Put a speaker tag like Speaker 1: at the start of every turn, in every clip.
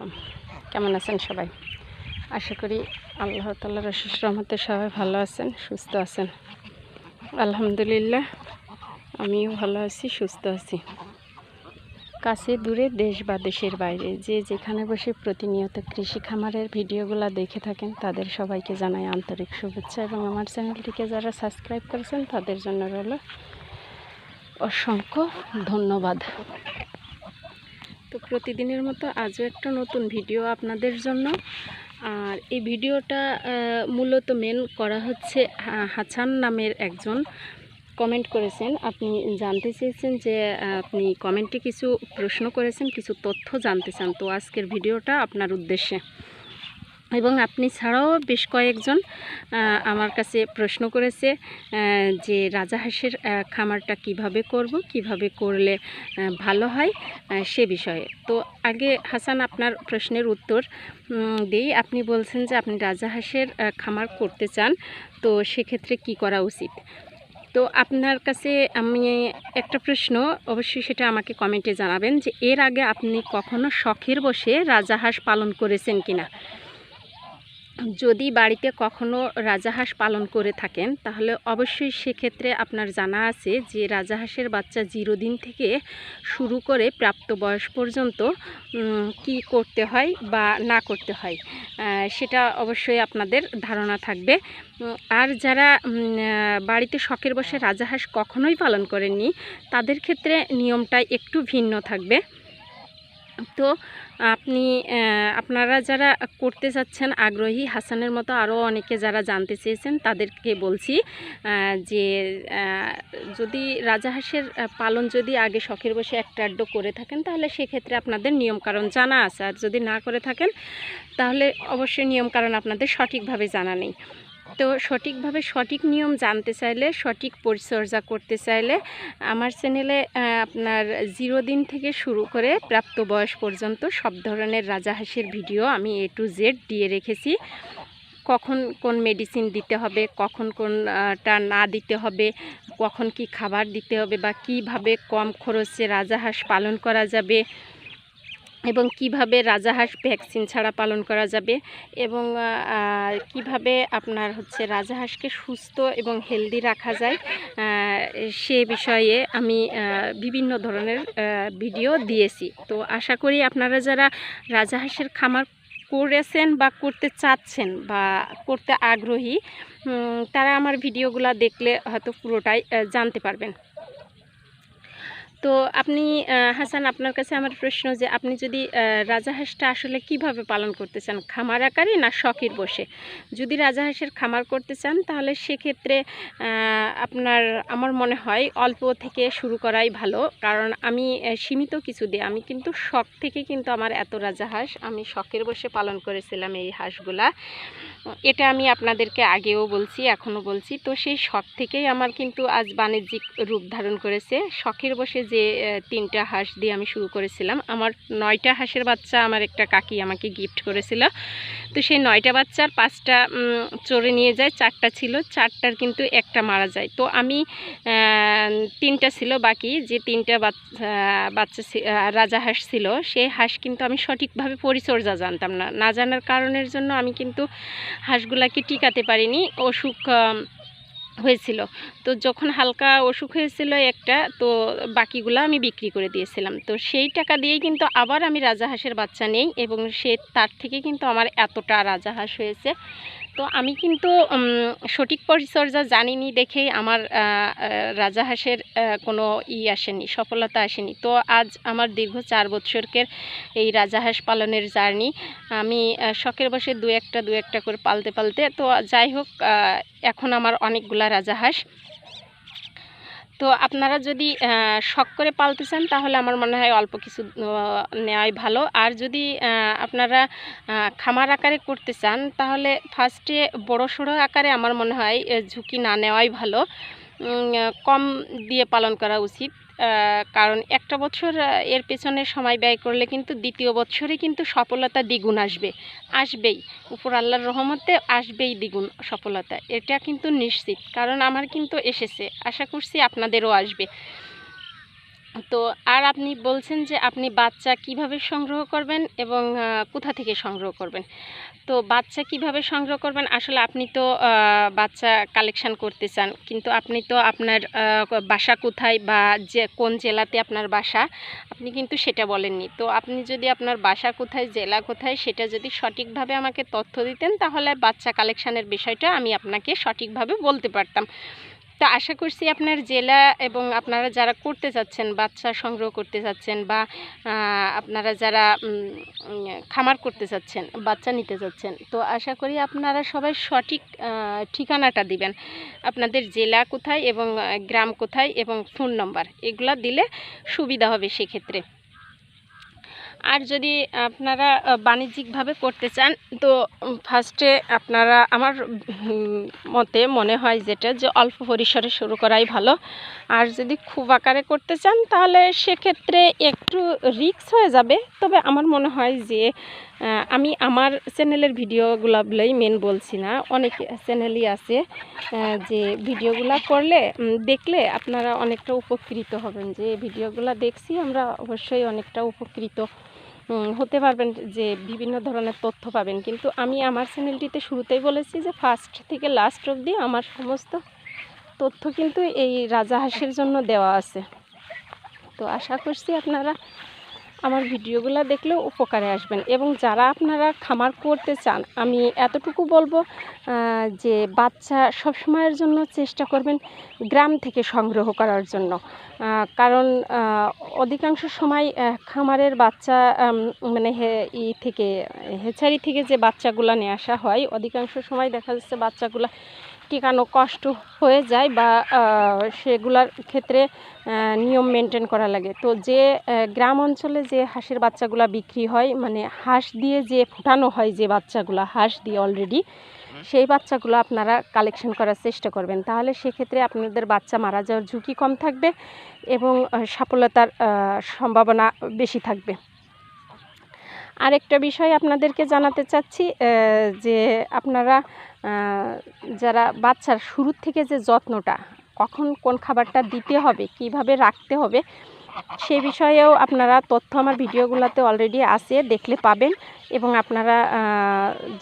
Speaker 1: আলাইকুম কেমন আছেন সবাই? আশা করি আল্লাহ তাল্লাহ রশিস রহমতে সবাই ভালো আছেন, সুস্থ আছেন। আলহামদুলিল্লাহ, আমিও ভালো আছি, সুস্থ আছি। কাছে দূরে দেশ বা দেশের বাইরে, যে যেখানে বসে প্রতিনিয়ত কৃষি খামারের ভিডিওগুলো দেখে থাকেন, তাদের সবাইকে জানাই আন্তরিক শুভেচ্ছা এবং আমার চ্যানেলটিকে যারা সাবস্ক্রাইব করেছেন, তাদের জন্য রইল অসংখ্য ধন্যবাদ। তো প্রতিদিনের মতো আজও একটা নতুন ভিডিও আপনাদের জন্য। আর এই ভিডিওটা মূলত মেন করা হচ্ছে হাছান নামের একজন কমেন্ট করেছেন। আপনি জানতে চেয়েছেন যে আপনি কমেন্টে কিছু প্রশ্ন করেছেন, কিছু তথ্য জানতে চান। তো আজকের ভিডিওটা আপনার উদ্দেশ্যে। এবং আপনি ছাড়াও বেশ কয়েকজন আমার কাছে প্রশ্ন করেছে যে রাজাহাঁসের আহ, খামারটা কীভাবে করব কীভাবে করলে ভালো হয় সে বিষয়ে। তো আগে হাসান আপনার প্রশ্নের উত্তর দিই। আপনি বলছেন যে আপনি রাজাহাঁসের আহ, খামার করতে চান তো সেক্ষেত্রে কি করা উচিত? তো আপনার কাছে আমি একটা প্রশ্ন অবশ্যই সেটা আমাকে কমেন্টে জানাবেন যে এর আগে আপনি কখনো শখের বসে রাজাহাঁস পালন করেছেন কিনা? যদি বাড়িতে কখনো রাজাহাঁস পালন করে থাকেন, তাহলে অবশ্যই সেক্ষেত্রে আপনার জানা আছে যে রাজাহাঁসের বাচ্চা জিরো দিন থেকে শুরু করে প্রাপ্ত বয়স পর্যন্ত কি করতে হয় বা না করতে হয় সেটা অবশ্যই আপনাদের ধারণা থাকবে। আর যারা বাড়িতে শখের বসে রাজাহাঁস কখনোই পালন করেননি, তাদের ক্ষেত্রে নিয়মটা একটু ভিন্ন থাকবে। তো আপনি আপনারা যারা করতে চাচ্ছেন আগ্রহী, হাসানের মতো আরও অনেকে যারা জানতে চেয়েছেন তাদেরকে বলছি যে যদি রাজাহাঁসের পালন যদি আগে শখের বসে একটা আড্ডো করে থাকেন, তাহলে সেক্ষেত্রে আপনাদের নিয়মকানুন জানা আছে। আর যদি না করে থাকেন, তাহলে অবশ্যই নিয়মকানুন আপনাদের সঠিকভাবে জানা নেই। তো সঠিকভাবে সঠিক নিয়ম জানতে চাইলে, সঠিক পরিচর্যা করতে চাইলে আমার চ্যানেলে আপনার জিরো দিন থেকে শুরু করে প্রাপ্ত বয়স পর্যন্ত সব ধরনের রাজাহাঁসের ভিডিও আমি এ টু জেড দিয়ে রেখেছি। কখন কোন মেডিসিন দিতে হবে, কখন কোনটা না দিতে হবে, কখন কি খাবার দিতে হবে বা কীভাবে কম খরচে রাজাহাঁস পালন করা যাবে এবং কীভাবে রাজাহাঁস ভ্যাকসিন ছাড়া পালন করা যাবে এবং কীভাবে আপনার হচ্ছে রাজাহাঁসকে সুস্থ এবং হেলদি রাখা যায় সে বিষয়ে আমি বিভিন্ন ধরনের ভিডিও দিয়েছি। তো আশা করি আপনারা যারা রাজাহাঁসের খামার করেছেন বা করতে চাচ্ছেন বা করতে আগ্রহী তারা আমার ভিডিওগুলো দেখলে হয়তো পুরোটাই জানতে পারবেন। তো আপনি হাসান আপনার কাছে আমার প্রশ্ন যে আপনি যদি আহ, রাজাহাঁসটা আসলে কীভাবে পালন করতে চান? খামার আকারে না শখের বসে? যদি রাজাহাঁসের খামার করতে চান তাহলে সেক্ষেত্রে আপনার আমার মনে হয় অল্প থেকে শুরু করাই ভালো। কারণ আমি সীমিত কিছু দিই আমি কিন্তু শখ থেকে কিন্তু আমার এত রাজাহাঁস আমি শখের বসে পালন করেছিলাম এই হাঁসগুলা। এটা আমি আপনাদেরকে আগেও বলছি এখনও বলছি। তো সেই শখ থেকেই আমার কিন্তু আজ বাণিজ্যিক রূপ ধারণ করেছে। শখের বসে যে তিনটা হাঁস দিয়ে আমি শুরু করেছিলাম। আমার নয়টা হাঁসের বাচ্চা আমার একটা কাকি আমাকে গিফট করেছিল। তো সেই নয়টা বাচ্চার পাঁচটা চড়ে নিয়ে যায়, চারটা ছিল। চারটার কিন্তু একটা মারা যায়। তো আমি তিনটা ছিল বাকি। যে তিনটা বাচ্চা রাজা হাঁস ছিল সেই হাঁস কিন্তু আমি সঠিকভাবে পরিচর্যা জানতাম না। না জানার কারণের জন্য আমি কিন্তু হাঁসগুলাকে টিকাতে পারিনি। অসুখ হয়েছিল। তো যখন হালকা অসুখ হয়েছিল একটা, তো বাকিগুলো আমি বিক্রি করে দিয়েছিলাম। তো সেই টাকা দিয়েই কিন্তু আবার আমি রাজাহাঁসের বাচ্চা নেই এবং সে তার থেকে কিন্তু আমার এতটা রাজাহাঁস হয়েছে। তো আমি কিন্তু সঠিক পরিচর্যা জানিনি দেখেই আমার রাজা হাঁসের কোনো ই আসেনি, সফলতা আসেনি। তো আজ আমার দীর্ঘ চার বৎসরকের এই রাজা হাঁস পালনের জার্নি, আমি শখের বসে দু একটা দু একটা করে পালতে পালতে, তো যাই হোক এখন আমার অনেকগুলা রাজাহাঁস তো আপনারা যদি শখ করে পালতে চান তাহলে আমার মনে হয় অল্প কিছু নেওয়াই ভালো। আর যদি আপনারা খামার আকারে করতে চান, তাহলে ফার্স্টে বড় সড়ো আকারে আমার মনে হয় ঝুঁকি না নেওয়াই ভালো। কম দিয়ে পালন করা উচিত। কারণ একটা বছর এর পেছনে সময় ব্যয় করলে কিন্তু দ্বিতীয় বছরে কিন্তু সফলতা দ্বিগুণ আসবে। আসবেই। উপর আল্লাহর রহমতে আসবেই দ্বিগুণ সফলতা। এটা কিন্তু নিশ্চিত। কারণ আমার কিন্তু এসেছে। আশা করছি আপনাদেরও আসবে। তো আর আপনি বলছেন যে আপনি বাচ্চা কীভাবে সংগ্রহ করবেন এবং কোথা থেকে সংগ্রহ করবেন? তো বাচ্চা কীভাবে সংগ্রহ করবেন? আসলে আপনি তো বাচ্চা কালেকশন করতে চান, কিন্তু আপনি তো আপনার বাসা কোথায় বা যে, কোন জেলাতে আপনার বাসা, আপনি কিন্তু সেটা বলেননি। তো আপনি যদি আপনার বাসা কোথায়, জেলা কোথায়, সেটা যদি সঠিকভাবে আমাকে তথ্য দিতেন, তাহলে বাচ্চা কালেকশানের বিষয়টা আমি আপনাকে সঠিকভাবে বলতে পারতাম। তো আশা করছি আপনার জেলা এবং আপনারা যারা করতে চাচ্ছেন বাচ্চা সংগ্রহ করতে চাচ্ছেন বা আপনারা যারা খামার করতে চাচ্ছেন বাচ্চা নিতে চাচ্ছেন তো আশা করি আপনারা সবাই সঠিক ঠিকানাটা দিবেন। আপনাদের জেলা কোথায় এবং গ্রাম কোথায় এবং ফোন নম্বর, এগুলা দিলে সুবিধা হবে সেক্ষেত্রে। আর যদি আপনারা বাণিজ্যিকভাবে করতে চান, তো ফার্স্টে আপনারা আমার মতে মনে হয় যেটা যে অল্প পরিসরে শুরু করাই ভালো। আর যদি খুব আকারে করতে চান, তাহলে সেক্ষেত্রে একটু রিস্ক হয়ে যাবে। তবে আমার মনে হয় যে আমি আমার চ্যানেলের ভিডিওগুলোগুলোই মেন বলছি না। অনেক চ্যানেলই আছে যে ভিডিওগুলো করলে দেখলে আপনারা অনেকটা উপকৃত হবেন। যে ভিডিওগুলো দেখছি আমরা অবশ্যই অনেকটা উপকৃত হতে পারবেন যে বিভিন্ন ধরনের তথ্য পাবেন। কিন্তু আমি আমার চ্যানেলটিতে শুরুতেই বলেছি যে ফার্স্ট থেকে লাস্ট অবধি আমার সমস্ত তথ্য কিন্তু এই রাজাহাঁসের জন্য দেওয়া আছে। তো আশা করছি আপনারা আমার ভিডিওগুলো দেখলেও উপকারে আসবেন। এবং যারা আপনারা খামার করতে চান, আমি এতটুকু বলব যে বাচ্চা সবসময়ের জন্য চেষ্টা করবেন গ্রাম থেকে সংগ্রহ করার জন্য। কারণ অধিকাংশ সময় খামারের বাচ্চা মানে ই থেকে, হেচারি থেকে যে বাচ্চাগুলো নিয়ে আসা হয়, অধিকাংশ সময় দেখা যাচ্ছে বাচ্চাগুলো টিকানো কষ্ট হয়ে যায় বা সেগুলার ক্ষেত্রে নিয়ম মেনটেন করা লাগে। তো যে গ্রাম অঞ্চলে যে হাঁসের বাচ্চাগুলা বিক্রি হয় মানে হাঁস দিয়ে যে ফুটানো হয় যে বাচ্চাগুলা হাঁস দিয়ে অলরেডি সেই বাচ্চাগুলো আপনারা কালেকশন করার চেষ্টা করবেন। তাহলে সেক্ষেত্রে আপনাদের বাচ্চা মারা যাওয়ার ঝুঁকি কম থাকবে এবং সফলতার সম্ভাবনা বেশি থাকবে। আরেকটা বিষয় আপনাদেরকে জানাতে চাচ্ছি যে আপনারা যারা বাচ্চার শুরুর থেকে যে যত্নটা, কখন কোন খাবারটা দিতে হবে, কীভাবে রাখতে হবে, সে বিষয়েও আপনারা তথ্য আমার ভিডিওগুলোতে অলরেডি আছে, দেখলে পাবেন। এবং আপনারা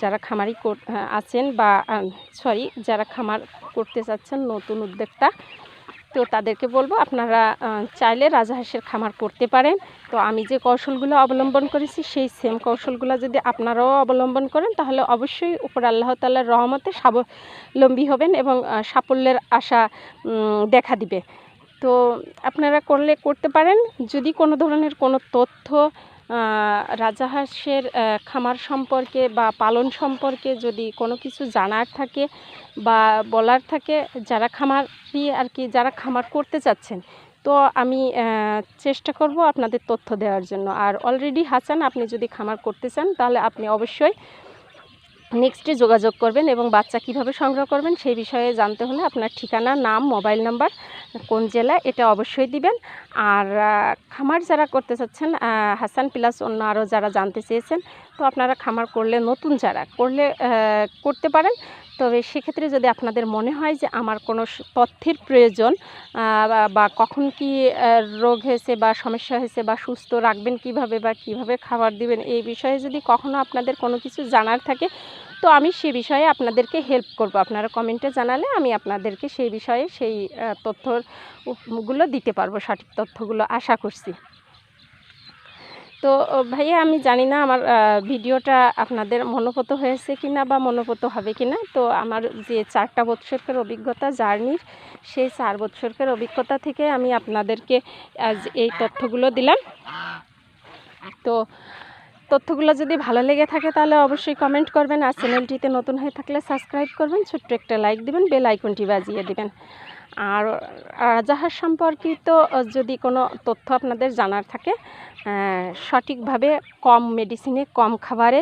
Speaker 1: যারা খামারি আছেন বা সরি যারা খামার করতে চাচ্ছেন, নতুন উদ্যোক্তা তো তাদেরকে বলব, আপনারা চাইলে রাজাহাঁসের খামার করতে পারেন। তো আমি যে কৌশলগুলো অবলম্বন করেছি, সেই সেম কৌশলগুলো যদি আপনারাও অবলম্বন করেন, তাহলে অবশ্যই উপর আল্লাহ তাল্লার রহমতে স্বাবলম্বী হবেন এবং সাফল্যের আশা দেখা দিবে। তো আপনারা করলে করতে পারেন। যদি কোনো ধরনের কোনো তথ্য রাজাহাঁসের খামার সম্পর্কে বা পালন সম্পর্কে যদি কোনো কিছু জানার থাকে বা বলার থাকে, যারা খামারি আর কি যারা খামার করতে চাচ্ছেন, তো আমি চেষ্টা করব আপনাদের তথ্য দেওয়ার জন্য। আর অলরেডি হাসান, আপনি যদি খামার করতে চান, তাহলে আপনি অবশ্যই নেক্সটে যোগাযোগ করবেন এবং বাচ্চা কীভাবে সংগ্রহ করবেন সেই বিষয়ে জানতে হলে আপনার ঠিকানা, নাম, মোবাইল নাম্বার, কোন জেলা, এটা অবশ্যই দিবেন। আর খামার যারা করতে চাচ্ছেন হাসান প্লাস অন্য আরও যারা জানতে চেয়েছেন, তো আপনারা খামার করলে, নতুন যারা করলে করতে পারেন। তবে সেক্ষেত্রে যদি আপনাদের মনে হয় যে আমার কোনো তথ্যের প্রয়োজন বা- কখন কি রোগ হয়েছে বা সমস্যা হয়েছে বা সুস্থ রাখবেন কীভাবে বা কীভাবে খাবার দিবেন, এই বিষয়ে যদি কখনো আপনাদের কোনো কিছু জানার থাকে, তো আমি সে বিষয়ে আপনাদেরকে হেল্প করব। আপনারা কমেন্টে জানালে আমি আপনাদেরকে সেই বিষয়ে সেই উপ- দিতে পারব, সঠিক তথ্যগুলো আশা করছি। তো ভাইয়া, আমি জানি না আমার ভিডিওটা আপনাদের মনোপত হয়েছে কিনা বা মনোপত হবে কিনা। তো আমার যে চারটা বৎসরকের অভিজ্ঞতা, জার্নির, সেই চার বৎসরকের অভিজ্ঞতা থেকে আমি আপনাদেরকে আজ এই তথ্যগুলো দিলাম। তো, তথ্যগুলো যদি ভালো লেগে থাকে তাহলে অবশ্যই কমেন্ট করবেন আর চ্যানেলটিতে নতুন হয়ে থাকলে সাবস্ক্রাইব করবেন, ছোট্ট একটা লাইক দিবেন, বেল আইকনটি বাজিয়ে দিবেন। আর রাজাহাঁস সম্পর্কিত যদি কোনো তথ্য আপনাদের জানার থাকে সঠিকভাবে কম মেডিসিনে কম খাবারে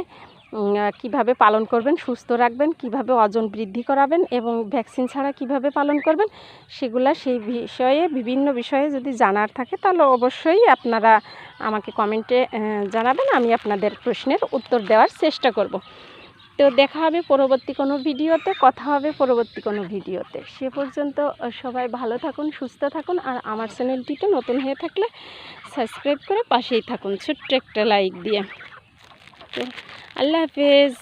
Speaker 1: কীভাবে পালন করবেন, সুস্থ রাখবেন, কীভাবে ওজন বৃদ্ধি করাবেন এবং ভ্যাকসিন ছাড়া কীভাবে পালন করবেন, সেগুলা সেই বিষয়ে, বিভিন্ন বিষয়ে যদি জানার থাকে, তাহলে অবশ্যই আপনারা আমাকে কমেন্টে জানাবেন, আমি আপনাদের প্রশ্নের উত্তর দেওয়ার চেষ্টা করব। তো দেখা হবে পরবর্তী কোনো ভিডিওতে, কথা হবে পরবর্তী কোনো ভিডিওতে। সে পর্যন্ত সবাই ভালো থাকুন, সুস্থ থাকুন, আর আমার চ্যানেলটিতে নতুন হয়ে থাকলে সাবস্ক্রাইব করে পাশেই থাকুন। ছোট্ট একটা লাইক দিয়ে। আল্লাহ হাফেজ।